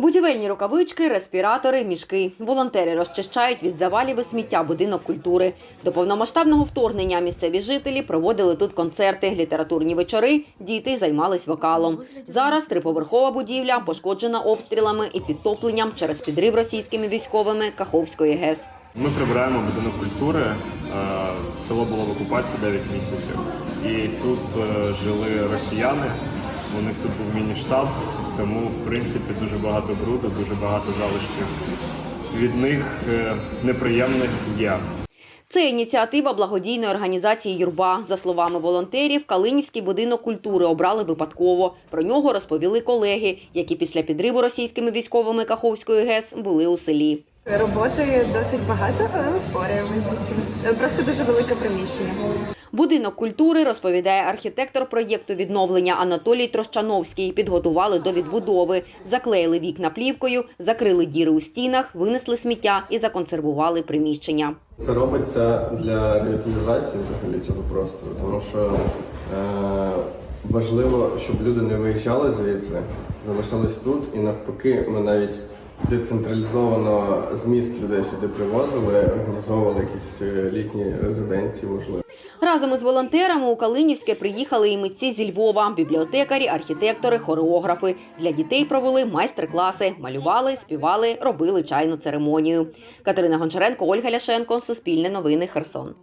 Будівельні рукавички, респіратори, мішки. Волонтери розчищають від завалів і сміття будинок культури. До повномасштабного вторгнення місцеві жителі проводили тут концерти, літературні вечори, діти займались вокалом. Зараз триповерхова будівля пошкоджена обстрілами і підтопленням через підрив російськими військовими Каховської ГЕС. Ми прибираємо будинок культури. Е, Село було в окупації 9 місяців. І тут е, жили росіяни. У них тут був міні-штаб, тому в принципі дуже багато бруду, дуже багато залишків. Від них е, неприємних є. Це ініціатива благодійної організації Юрба. За словами волонтерів, Калинівський будинок культури обрали випадково. Про нього розповіли колеги, які після підриву російськими військовими Каховської ГЕС були у селі. Роботи досить багато, але ми впораємося. Просто дуже велике приміщення. Будинок культури, розповідає архітектор проєкту відновлення Анатолій Трощановський. Підготували до відбудови, заклеїли вікна плівкою, закрили діри у стінах, винесли сміття і законсервували приміщення. Це робиться для ревіталізації взагалі цього простору, тому що е, важливо, щоб люди не виїжджали звідси, залишались тут, і навпаки, ми навіть децентралізовано зміст людей сюди привозили, організовували якісь е, літні резиденції, можливо. Разом із волонтерами у Калинівське приїхали і митці зі Львова, бібліотекарі, архітектори, хореографи. Для дітей провели майстер-класи, малювали, співали, робили чайну церемонію. Катерина Гончаренко, Ольга Ляшенко, Суспільне новини, Херсон.